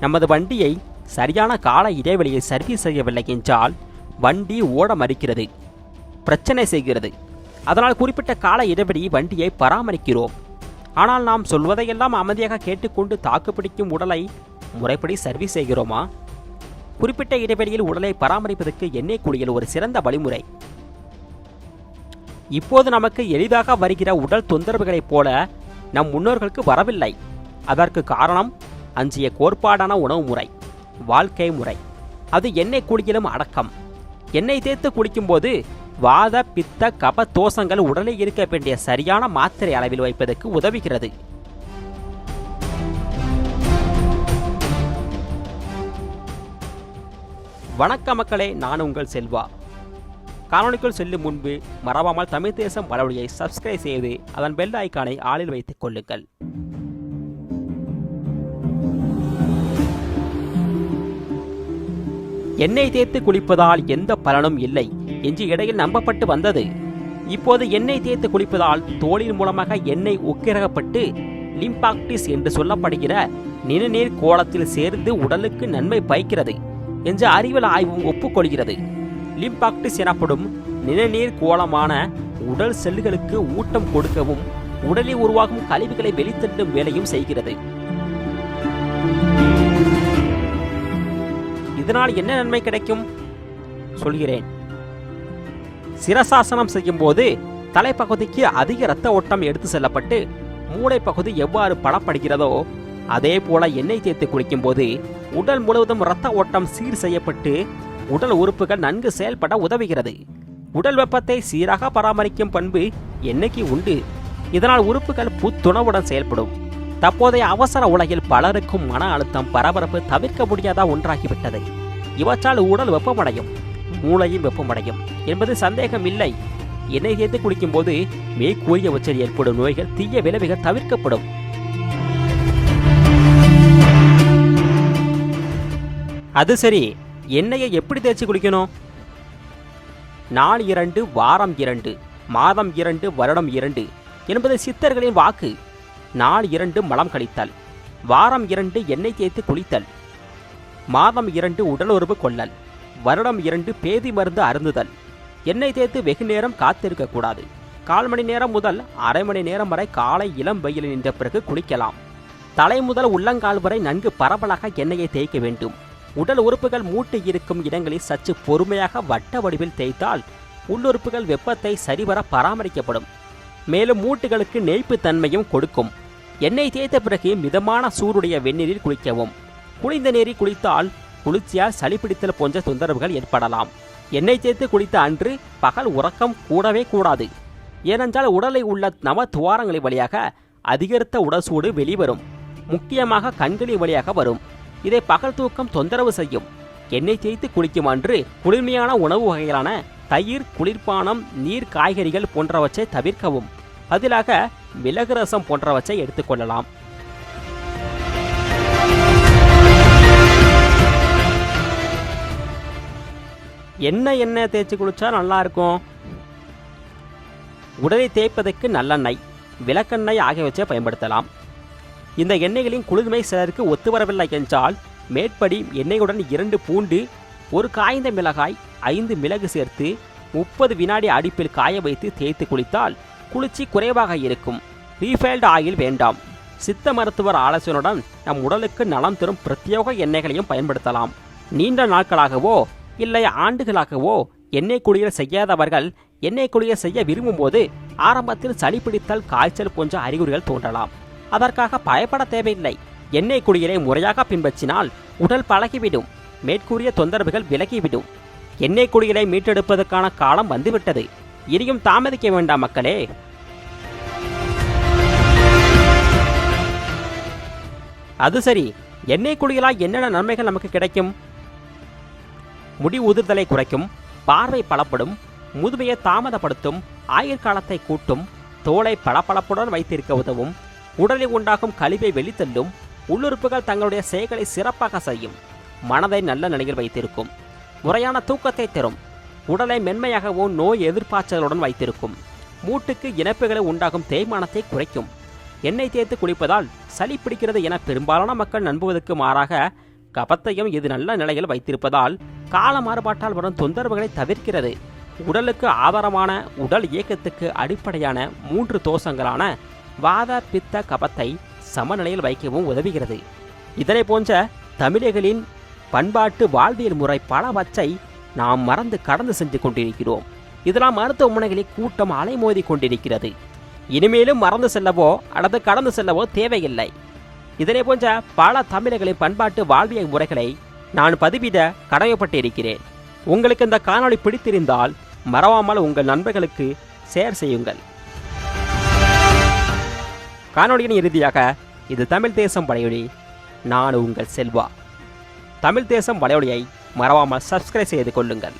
நமது வண்டியை சரியான கால இடைவெளியில் சர்வீஸ் செய்யவில்லை என்றால் வண்டி ஓட மறுக்கிறது பிரச்சனை செய்கிறது. அதனால் குறிப்பிட்ட கால இடைவெளி வண்டியை பராமரிக்கிறோம். ஆனால் நாம் சொல்வதையெல்லாம் அமைதியாக கேட்டுக்கொண்டு தாக்குப்பிடிக்கும் உடலை முறைப்படி சர்வீஸ் செய்கிறோமா? குறிப்பிட்ட இடைவெளியில் உடலை பராமரிப்பதற்கு எண்ணெய் குளியல் ஒரு சிறந்த வழிமுறை. இப்போது நமக்கு எளிதாக வருகிற உடல் தொந்தரவுகளைப் போல நம் முன்னோர்களுக்கு வரவில்லை. அதற்கு காரணம் அஞ்சிய கோட்பாடான உணவு முறை வாழ்க்கை முறை. அது எண்ணெய் குளியலும் அடக்கம். எண்ணெய் தேய்த்து குளிக்கும்போது வாத பித்த கப தோஷங்கள் உடலில் இருக்க வேண்டிய சரியான மாத்திரை அளவில் வைப்பதற்கு உதவுகிறது. வணக்க மக்களே நான் உங்கள் செல்வா. காணொலிக்குள் செல்லும் முன்பு மறவாமல் தமிழ் தேசம் வளவழியை சப்ஸ்கிரைப் செய்து அதன் பெல் ஐக்கானை ஆளில் வைத்துக் கொள்ளுங்கள். எண்ணெய் தேய்த்து குளிப்பதால் எந்த பலனும் இல்லை என்று இடையில் நம்பப்பட்டு வந்தது. இப்போது எண்ணெய் தேய்த்து குளிப்பதால் தோலின் மூலமாக எண்ணெய் உக்கிரகப்பட்டு லிம்பாக்டிஸ் என்று சொல்லப்படுகிற நிணநீர் கோலத்தில் சேர்ந்து உடலுக்கு நன்மை பயக்கிறது என்று அறிவியல் ஆய்வும் ஒப்புக்கொள்கிறது. லிம்பாக்டிஸ் எனப்படும் நிணநீர் கோலமான உடல் செல்லுகளுக்கு ஊட்டம் கொடுக்கவும் உடலில் உருவாகும் கழிவுகளை வெளித்தள்ளும் வேலையும் செய்கிறது. இதனால் என்ன நன்மை கிடைக்கும்? சொல்கிறேன். சிரசாசனம் செய்யும் போது தலைப்பகுதிக்கு அதிக இரத்த ஓட்டம் எடுத்து செல்லப்பட்டு மூளை பகுதி எவ்வாறு படப்படுகிறதோ அதே போல எண்ணெய் தேய்த்து குளிக்கும் போது உடல் முழுவதும் இரத்த ஓட்டம் சீர் செய்யப்பட்டு உடல் உறுப்புகள் நன்கு செயல்பட உதவுகிறது. உடல் வெப்பத்தை சீராக பராமரிக்கும் பண்பு எண்ணெய்க்கு உண்டு. இதனால் உறுப்புகள் புத்துணவுடன் செயல்படும். தற்போதைய அவசர உலகில் பலருக்கும் மன அழுத்தம் பரபரப்பு தவிர்க்க முடியாத ஒன்றாகிவிட்டது. இவற்றால் உடல் வெப்பமடையும் மூளையும் வெப்பமடையும் என்பது சந்தேகம் இல்லை எண்ணெய் சேர்த்து குளிக்கும் போது மேற்கூறியவற்றில் ஏற்படும் நோய்கள் தீய விளைவுகள் தவிர்க்கப்படும். அது சரி எண்ணெயை எப்படி தேய்ச்சி குளிக்கணும்? நாள் இரண்டு வாரம் இரண்டு மாதம் இரண்டு வருடம் இரண்டு என்பது சித்தர்களின் வாக்கு. நாள் இரண்டு மலம் கழித்தல். வாரம் இரண்டு எண்ணெய் தேய்த்து குளித்தல். மாதம் இரண்டு உடலுறவு கொள்ளல். வருடம் இரண்டு பேதி மருந்து அருந்துதல். எண்ணெய் தேய்த்து வெகு நேரம் காத்திருக்கக்கூடாது கால் மணி நேரம் முதல் அரை மணி நேரம் வரை காலை இளம் வெயிலில் நின்ற பிறகு குளிக்கலாம். தலை முதல் உள்ளங்கால் வரை நன்கு பரவலாக எண்ணெயை தேய்க்க வேண்டும். உடல் உறுப்புகள் மூட்டு இருக்கும் இடங்களில் சற்று பொறுமையாக வட்ட வடிவில் தேய்த்தால் உள்ளுறுப்புகள் வெப்பத்தை சரிவர பராமரிக்கப்படும். மேலும் மூட்டுகளுக்கு நெய்ப்பு தன்மையும் கொடுக்கும். எண்ணெய் தேய்த்த பிறகு மிதமான சூடுடைய வெந்நீரில் குளிக்கவும். குளிர்ந்த நீரில் குளித்தால் குளிர்ச்சியால் சளி பிடித்தல் போன்ற தொந்தரவுகள் ஏற்படலாம். எண்ணெய் தேய்த்து குளித்த அன்று பகல் உறக்கம் கூடவே கூடாது. ஏனென்றால் உடலை உள்ள நவ துவாரங்களின் வழியாக அதிகரித்த உடல் சூடு வெளிவரும். முக்கியமாக கண்களின் வழியாக வரும். இதை பகல் தூக்கம் தொந்தரவு செய்யும். எண்ணெய் தேய்த்து குளிக்கும் அன்று குளிர்மையான உணவு வகைகளான தயிர் குளிர்பானம் நீர் காய்கறிகள் போன்றவற்றை தவிர்க்கவும். பதிலாக மிளகு ரசம் போன்றவற்றை எடுத்துக்கொள்ளலாம் என்ன எண்ணெய் தேய்ச்சி குளிச்சா நல்லா இருக்கும்? உடலை தேய்ப்பதற்கு நல்லெண்ணெய் விளக்கெண்ணெய் ஆகியவற்றை பயன்படுத்தலாம். இந்த எண்ணெய்களின் குளிர்மை சிலருக்கு ஒத்து வரவில்லை என்றால் மேற்படி எண்ணெயுடன் இரண்டு பூண்டு ஒரு காய்ந்த மிளகாய் ஐந்து மிளகு சேர்த்து முப்பது வினாடி அடுப்பில் காய வைத்து தேய்த்து குளித்தால் குளிர்ச்சி குறைவாக இருக்கும். ரீஃபைல்டு ஆயில் வேண்டாம். சித்த மருத்துவர் ஆலோசனையுடன் நம் உடலுக்கு நலம் தரும் பிரத்யேக எண்ணெய்களையும் பயன்படுத்தலாம். நீண்ட நாட்களாகவோ இல்லை ஆண்டுகளாகவோ எண்ணெய் குளியல் செய்யாதவர்கள் எண்ணெய் குளியல் செய்ய விரும்பும்போது ஆரம்பத்தில் சளி பிடித்தல் காய்ச்சல் போன்ற அறிகுறிகள் தோன்றலாம். அதற்காக பயப்பட தேவையில்லை. எண்ணெய் குளியலை முறையாக பின்பற்றினால் உடல் பழகிவிடும். மேற்கூறிய தொந்தரவுகள் விலகிவிடும். எண்ணெய் குளியலை மீட்டெடுப்பதற்கான காலம் வந்துவிட்டது. இனியும் தாமதிக்க வேண்டாம் மக்களே. அது சரி எண்ணெய் குளியலால் என்னென்ன நன்மைகள் நமக்கு கிடைக்கும்? முடி உதிர்தலை குறைக்கும் பார்வை பலப்படும் முதுமையை தாமதப்படுத்தும் ஆயுர்காலத்தை கூட்டும் தோலை பளபளப்புடன் வைத்திருக்க உதவும் உடலில் உண்டாகும் கழிவை வெளித்தள்ளும் உள்ளுறுப்புகள் தங்களுடைய செயல்களை சிறப்பாக செய்யும் மனதை நல்ல நிலையில் வைத்திருக்கும் முறையான தூக்கத்தை தரும் உடலை மென்மையாகவும் நோய் எதிர்ப்பாற்றலுடன் வைத்திருக்கும். மூட்டுக்கு இணைப்புகளை உண்டாகும் தேய்மானத்தை குறைக்கும். எண்ணெய் தேய்த்து குளிப்பதால் சளி பிடிக்கிறது என பெரும்பாலான மக்கள் நம்புவதற்கு மாறாக கபத்தையும் இது நல்ல நிலையில் வைத்திருப்பதால் கால மாறுபாட்டால் வரும் தொந்தரவுகளை தவிர்க்கிறது. உடலுக்கு ஆதாரமான உடல் இயக்கத்துக்கு அடிப்படையான மூன்று தோஷங்களான வாத பித்த கபத்தை சமநிலையில் வைக்கவும் உதவுகிறது. இதனை போன்ற தமிழர்களின் பண்பாட்டு வாழ்வியல் முறை பலவற்றை நாம் மறந்து கடந்து சென்று கொண்டிருக்கிறோம். இதெல்லாம் மருத்துவமனைகளில் கூட்டம் அலைமோதி கொண்டிருக்கிறது. இனிமேலும் மறந்து செல்லவோ அல்லது கடந்து செல்லவோ தேவையில்லை. இதனை போன்ற பல தமிழர்களின் பண்பாட்டு வாழ்வியல் முறைகளை நான் பதிவிட கடமைப்பட்டிருக்கிறேன். உங்களுக்கு இந்த காணொளி பிடித்திருந்தால் மறவாமல் உங்கள் நண்பர்களுக்கு ஷேர் செய்யுங்கள். காணொளியின் இறுதியாக இது தமிழ் தேசம் வலையொலி நான் உங்கள் செல்வா. தமிழ் தேசம் வலையொலியை மறவாமல் சப்ஸ்கிரைப் செய்து கொள்ளுங்கள்.